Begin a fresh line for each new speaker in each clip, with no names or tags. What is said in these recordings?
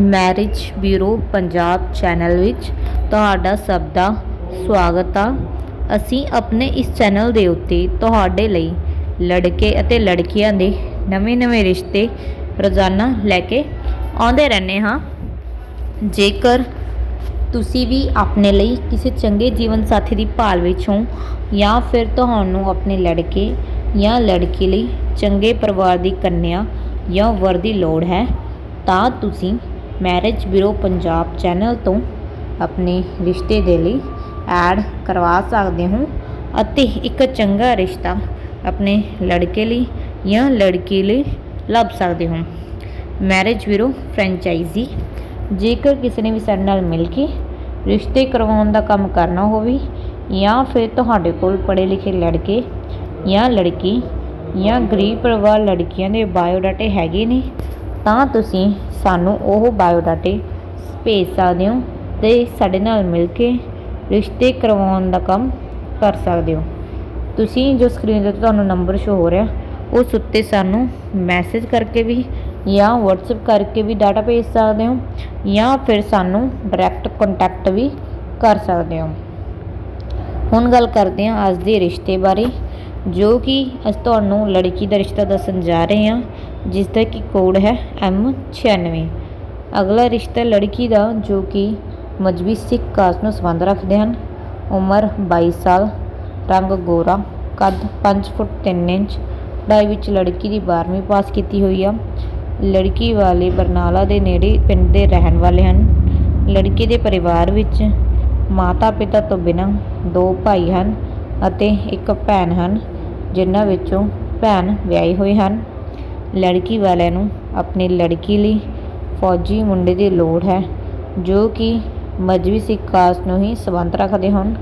Marriage bureau Punjab channel ਵਿੱਚ ਤੁਹਾਡਾ ਸਭ ਦਾ ਸਵਾਗਤ ਆ। ਅਸੀਂ ਆਪਣੇ ਇਸ ਚੈਨਲ ਦੇ ਉੱਤੇ ਤੁਹਾਡੇ ਲਈ ਲੜਕੇ ਅਤੇ ਲੜਕੀਆਂ ਦੇ ਨਵੇਂ-ਨਵੇਂ ਰਿਸ਼ਤੇ ਰੋਜ਼ਾਨਾ ਲੈ ਕੇ ਆਉਂਦੇ ਰਹਿੰਦੇ ਹਾਂ। ਜੇਕਰ ਤੁਸੀਂ ਵੀ ਆਪਣੇ ਲਈ ਕਿਸੇ ਚੰਗੇ ਜੀਵਨ ਸਾਥੀ ਦੀ ਭਾਲ ਵਿੱਚ ਹੋ ਜਾਂ ਫਿਰ ਤੁਹਾਨੂੰ ਆਪਣੇ ਲੜਕੇ ਜਾਂ ਲੜਕੀ ਲਈ ਚੰਗੇ ਪਰਿਵਾਰ ਦੀ ਕੰਨਿਆ ਜਾਂ ਵਰ ਦੀ ਲੋੜ ਹੈ ਤਾਂ ਤੁਸੀਂ ਮੈਰਿਜ ਬਿਊਰੋ ਪੰਜਾਬ ਚੈਨਲ ਤੋਂ ਆਪਣੇ ਰਿਸ਼ਤੇ ਦੇ ਲਈ ਐਡ ਕਰਵਾ ਸਕਦੇ ਹੋ ਅਤੇ ਇੱਕ ਚੰਗਾ ਰਿਸ਼ਤਾ ਆਪਣੇ ਲੜਕੇ ਲਈ ਜਾਂ ਲੜਕੀ ਲਈ ਲੱਭ ਸਕਦੇ ਹੋ। Marriage bureau franchise. ਜੇਕਰ ਕਿਸੇ ਨੇ ਵੀ ਸਾਡੇ ਨਾਲ ਮਿਲ ਕੇ ਰਿਸ਼ਤੇ ਕਰਵਾਉਣ ਦਾ ਕੰਮ ਕਰਨਾ ਹੋਵੇ ਜਾਂ ਫਿਰ ਤੁਹਾਡੇ ਕੋਲ ਪੜ੍ਹੇ ਲਿਖੇ ਲੜਕੇ ਜਾਂ ਲੜਕੀ ਜਾਂ ਗਰੀਬ ਪਰਿਵਾਰ ਲੜਕੀਆਂ ਦੇ ਬਾਇਓਡਾਟੇ ਹੈਗੇ ਨੇ ਤਾਂ ਤੁਸੀਂ ਸਾਨੂੰ ਉਹ ਬਾਇਓਡਾਟੇ ਭੇਜ ਸਕਦੇ ਹੋ ਤੇ ਸਾਡੇ ਨਾਲ ਮਿਲ ਕੇ ਰਿਸ਼ਤੇ ਕਰਵਾਉਣ ਦਾ ਕੰਮ ਕਰ ਸਕਦੇ ਹੋ। ਤੁਸੀਂ ਜੋ ਸਕਰੀਨ ਤੇ ਤੁਹਾਨੂੰ ਨੰਬਰ ਸ਼ੋ ਹੋ ਰਿਹਾ, ਉਸ ਉੱਤੇ ਸਾਨੂੰ ਮੈਸੇਜ ਕਰਕੇ ਵੀ ਜਾਂ WhatsApp ਕਰਕੇ ਵੀ ਡਾਟਾ ਭੇਜ ਸਕਦੇ ਹੋ ਜਾਂ ਫਿਰ ਸਾਨੂੰ ਡਾਇਰੈਕਟ ਕੰਟੈਕਟ ਵੀ ਕਰ ਸਕਦੇ ਹੋ। ਹੁਣ ਗੱਲ ਕਰਦੇ ਹਾਂ ਅੱਜ ਦੇ ਰਿਸ਼ਤੇ ਬਾਰੇ, ਜੋ ਕਿ ਅਸੀਂ ਤੁਹਾਨੂੰ ਲੜਕੀ ਦਾ ਰਿਸ਼ਤਾ ਦੱਸਣ ਜਾ ਰਹੇ ਹਾਂ। ਜਿਸ ਦਾ ਕਿ ਕੋਡ ਹੈ M96 ਅਗਲਾ ਰਿਸ਼ਤਾ ਲੜਕੀ ਦਾ, ਜੋ ਕਿ ਮਜਬੀ ਸਿੱਖ ਕਾਸਟ ਨੂੰ ਸੰਬੰਧ ਰੱਖਦੇ ਹਨ। ਉਮਰ 22 ਸਾਲ, ਰੰਗ ਗੋਰਾ, ਕੱਦ 5 ਫੁੱਟ 3 ਇੰਚ, ਪੜ੍ਹਾਈ ਵਿੱਚ ਲੜਕੀ ਦੀ 12ਵੀਂ ਪਾਸ ਕੀਤੀ ਹੋਈ ਆ। ਲੜਕੀ ਵਾਲੇ ਬਰਨਾਲਾ ਦੇ ਨੇੜੇ ਪਿੰਡ ਦੇ ਰਹਿਣ ਵਾਲੇ ਹਨ। ਲੜਕੇ ਦੇ ਪਰਿਵਾਰ ਵਿੱਚ ਮਾਤਾ ਪਿਤਾ ਤੋਂ ਬਿਨਾਂ ਦੋ ਭਾਈ ਹਨ ਅਤੇ ਇੱਕ ਭੈਣ ਹਨ, ਜਿਨ੍ਹਾਂ ਵਿੱਚੋਂ ਭੈਣ ਵਿਆਹੀ ਹੋਏ ਹਨ। ਲੜਕੀ ਵਾਲਿਆਂ ਨੂੰ ਆਪਣੀ ਲੜਕੀ ਲਈ ਫੌਜੀ ਮੁੰਡੇ ਦੀ ਲੋੜ ਹੈ, ਜੋ ਕਿ ਮਜਬੀ ਸਿੱਖ ਕਾਸਟ ਨੂੰ ਹੀ ਸੰਬੰਧ ਰੱਖਦੇ ਹਨ।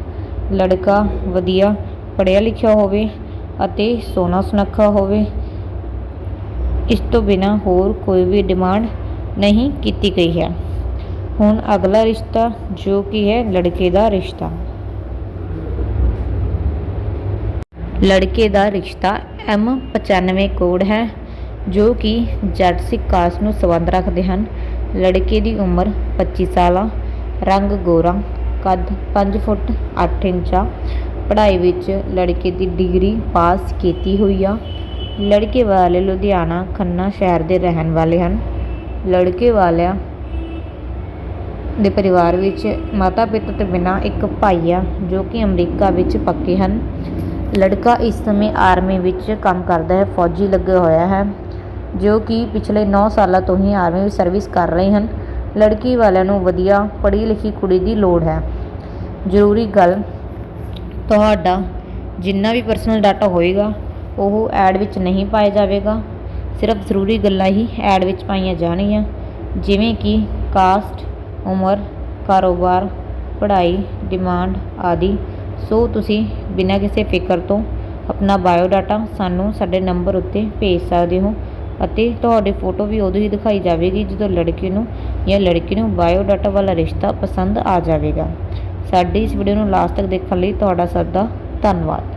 ਲੜਕਾ ਵਧੀਆ ਪੜ੍ਹਿਆ ਲਿਖਿਆ ਹੋਵੇ ਅਤੇ ਸੋਹਣਾ ਸੁਨੱਖਾ ਹੋਵੇ, ਇਸ ਤੋਂ ਬਿਨਾ ਹੋਰ ਕੋਈ ਵੀ ਡਿਮਾਂਡ ਨਹੀਂ ਕੀਤੀ ਗਈ ਹੈ। ਹੁਣ ਅਗਲਾ ਰਿਸ਼ਤਾ, ਜੋ ਕਿ ਹੈ ਲੜਕੇ ਦਾ ਰਿਸ਼ਤਾ। ਲੜਕੇ ਦਾ ਰਿਸ਼ਤਾ M95 ਕੋਡ ਹੈ। ਜੋ ਕਿ ਜੱਟ ਸਿੱਖ ਕਾਸਟ ਨੂੰ ਸੰਬੰਧ ਰੱਖਦੇ ਹਨ। ਲੜਕੇ ਦੀ ਉਮਰ 25 ਸਾਲ ਆ ਰੰਗ ਗੋਰਾ, ਕੱਦ 5 ਫੁੱਟ 8 ਇੰਚ ਆ ਪੜ੍ਹਾਈ ਵਿੱਚ ਲੜਕੇ ਦੀ ਡਿਗਰੀ ਪਾਸ ਕੀਤੀ ਹੋਈ ਆ। ਲੜਕੇ ਵਾਲੇ ਲੁਧਿਆਣਾ ਖੰਨਾ ਸ਼ਹਿਰ ਦੇ ਰਹਿਣ ਵਾਲੇ ਹਨ। ਲੜਕੇ ਵਾਲਿਆਂ ਦੇ ਪਰਿਵਾਰ ਵਿੱਚ ਮਾਤਾ ਪਿਤਾ ਤੋਂ ਬਿਨਾਂ ਇੱਕ ਭਾਈ ਆ, ਜੋ ਕਿ ਅਮਰੀਕਾ ਵਿੱਚ ਪੱਕੇ ਹਨ। ਲੜਕਾ ਇਸ ਸਮੇਂ ਆਰਮੀ ਵਿੱਚ ਕੰਮ ਕਰਦਾ ਹੈ, ਫੌਜੀ ਲੱਗਿਆ ਹੋਇਆ ਹੈ। ਜੋ ਕਿ ਪਿਛਲੇ 9 ਸਾਲਾਂ ਤੋਂ ਹੀ ਆਰਮੀ ਵਿੱਚ ਸਰਵਿਸ ਕਰ ਰਹੇ ਹਨ। ਲੜਕੀ ਵਾਲਿਆਂ ਨੂੰ ਵਧੀਆ ਪੜ੍ਹੀ ਲਿਖੀ ਕੁੜੀ ਦੀ ਲੋੜ ਹੈ। ਜ਼ਰੂਰੀ ਗੱਲ, ਤੁਹਾਡਾ ਜਿੰਨਾ ਵੀ ਪਰਸਨਲ ਡਾਟਾ ਹੋਏਗਾ, ਉਹ ਐਡ ਵਿੱਚ ਨਹੀਂ ਪਾਇਆ ਜਾਵੇਗਾ। ਸਿਰਫ ਜ਼ਰੂਰੀ ਗੱਲਾਂ ਹੀ ਐਡ ਵਿੱਚ ਪਾਈਆਂ ਜਾਣਗੀਆਂ। ਜਿਵੇਂ ਕਿ ਕਾਸਟ ਉਮਰ, ਕਾਰੋਬਾਰ, ਪੜ੍ਹਾਈ ਡਿਮਾਂਡ ਆਦਿ। ਸੋ ਤੁਸੀਂ ਬਿਨਾਂ ਕਿਸੇ ਫਿਕਰ ਤੋਂ ਆਪਣਾ ਬਾਇਓ ਡਾਟਾ ਸਾਨੂੰ ਸਾਡੇ ਨੰਬਰ ਉੱਤੇ ਭੇਜ ਸਕਦੇ ਹੋ। ਅਤੇ ਤੁਹਾਡੀ ਫੋਟੋ ਵੀ ਉਦੋਂ ਹੀ ਦਿਖਾਈ ਜਾਵੇਗੀ ਜਦੋਂ ਲੜਕੇ ਨੂੰ ਜਾਂ ਲੜਕੀ ਨੂੰ ਬਾਇਓਡਾਟਾ ਵਾਲਾ ਰਿਸ਼ਤਾ ਪਸੰਦ ਆ ਜਾਵੇਗਾ। ਸਾਡੀ ਇਸ ਵੀਡੀਓ ਨੂੰ ਲਾਸਟ ਤੱਕ ਦੇਖਣ ਲਈ ਤੁਹਾਡਾ ਸਭ ਦਾ ਧੰਨਵਾਦ।